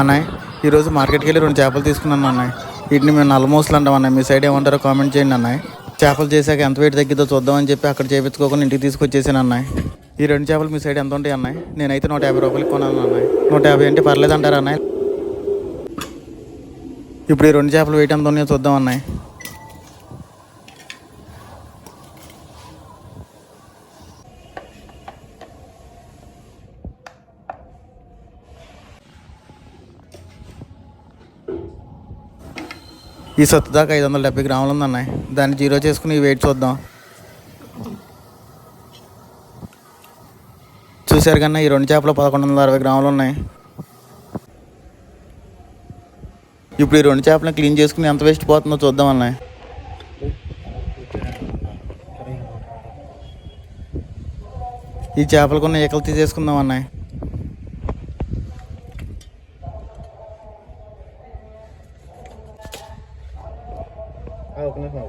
అన్నయ్య ఈరోజు మార్కెట్కి వెళ్ళి రెండు చేపలు తీసుకున్నాను అన్నయ్య. వీటిని మేము నల్లమూసలు అంటాం అన్నయ్య. మీ సైడ్ ఏమంటారో కామెంట్ చేయండి అన్నయ్య. చేపలు చేశాక ఎంత వెయిట్ తగ్గిద్దో చూద్దామని చెప్పి అక్కడ చేపించుకోకుండా ఇంటికి తీసుకొచ్చేసాను అన్నయ్య. ఈ రెండు చేపలు మీ సైడ్ ఎంత ఉంటాయి అన్నయ్య? నేనైతే నూట యాభై రూపాయలకి కొన్నాను అన్నయ్య. నూట యాభై అంటే పర్లేదు అంటారా అన్నయ్య? ఇప్పుడు ఈ రెండు చేపలు వెయిట్ ఎంత ఉన్నాయో చూద్దాం అన్నయ్య. ఈ సత్తు దాకా ఐదు వందల డెబ్బై గ్రాములు ఉంది దాన్ని జీరో చేసుకుని వెయిట్ చూద్దాం. చూశారు కన్నా ఈ రెండు చేపలు పదకొండు వందల అరవై గ్రాములు ఉన్నాయి. ఇప్పుడు ఈ రెండు చేపలను క్లీన్ చేసుకుని ఎంత వేస్ట్ పోతుందో చూద్దాం అన్నాయి ఈ చేపలకున్న ఈకలు తీసేసుకుందాం అన్నయ్య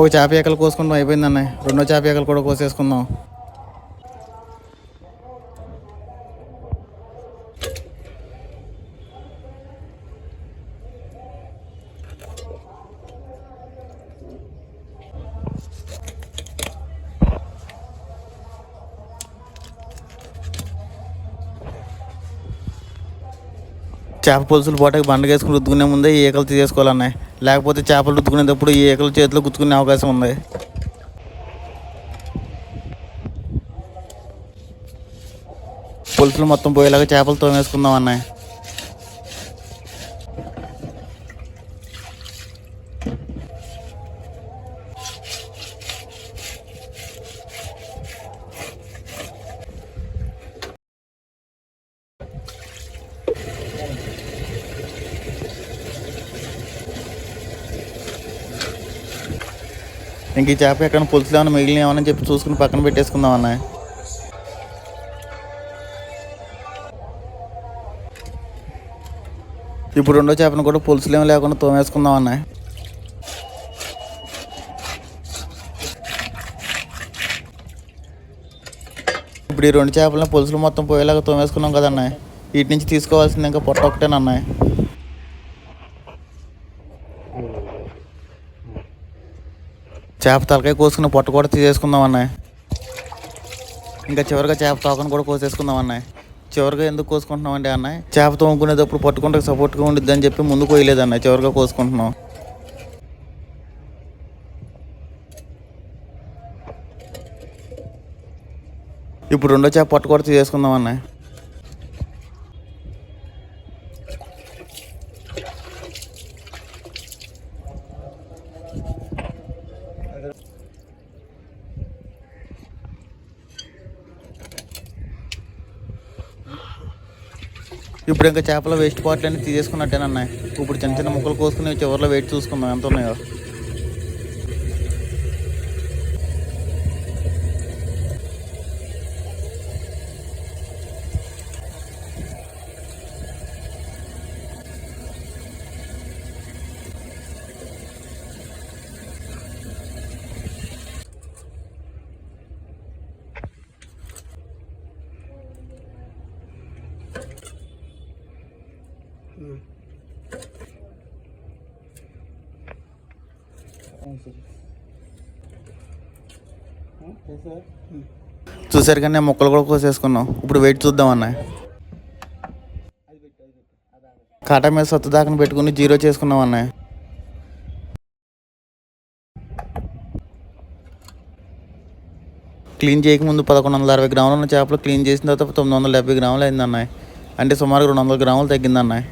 ఒక చేప ఏకలు కోసుకుంటాం అయిపోయింది అన్నయ్య రెండో చేప ఏకలు కూడా కోసేసుకుందాం. చేప పులుసులు పోటాకి బండగేసుకుని రుద్దుకునే ముందే ఈ ఈకలు తీసేసుకోవాలన్నాయి. లేకపోతే చేపలు రుద్దుకునేటప్పుడు ఈ ఈకలు చేతిలో గుచ్చుకునే అవకాశం ఉంది. పులుసులు మొత్తం పోయేలాగా చేపలు తోమేసుకుందాం అన్నాయి. ఇంక ఈ చేప ఎక్కడ పులుసులు ఏమైనా మిగిలిన చెప్పి చూసుకుని పక్కన పెట్టేసుకుందాం అన్నాయి ఇప్పుడు రెండో చేపను కూడా పులుసులు ఏమి లేకుండా తోమేసుకుందాం అన్నాయి ఇప్పుడు ఈ రెండు చేపలను పులుసులు మొత్తం పోయేలాగా తోమేసుకున్నాం కదన్నాయి వీటి నుంచి తీసుకోవాల్సింది ఇంకా పొట్ట ఒకటేనన్నాయి చేప తలకాయ కోసుకుని పొట్ట కూడా తీసేసుకుందాం అన్నాయి ఇంకా చివరిగా చేప తోకను కూడా కోసేసుకుందాం అన్నాయి చివరిగా ఎందుకు కోసుకుంటున్నాం అంటే అన్నాయి చేప తోముకునేటప్పుడు పట్టుకుంటే సపోర్ట్గా ఉండిద్ది అని చెప్పి ముందు కోయలేదు అన్నాయి చివరిగా కోసుకుంటున్నాం ఇప్పుడు రెండో చేప పొట్ట కూడా తీసేసుకుందాం అన్నాయి ఇప్పుడు ఇంకా చేపల వేస్ట్ పార్ట్లన్నీ తీసేసుకున్నట్టేనన్నాయి. ఇప్పుడు చిన్న చిన్న ముక్కలు కోసుకుని చివరిలో వెయిట్ చూసుకుందాం. ఎంత ఉన్నాయో. చూసారు కానీ ముక్కలు కూడా కోసేసుకున్నాం. ఇప్పుడు వెయిట్ చూద్దాం అన్న కాటా మీద సత్తు దాకా పెట్టుకుని జీరో చేసుకున్నాం అన్నయ్య క్లీన్ చేయకముందు పదకొండు వందల అరవై గ్రాములు ఉన్న చేపలు క్లీన్ చేసిన తర్వాత తొమ్మిది వందల డెబ్బై గ్రాములు అయింది అన్నాయి అంటే సుమారు రెండు వందల గ్రాములు తగ్గింది అన్నాయి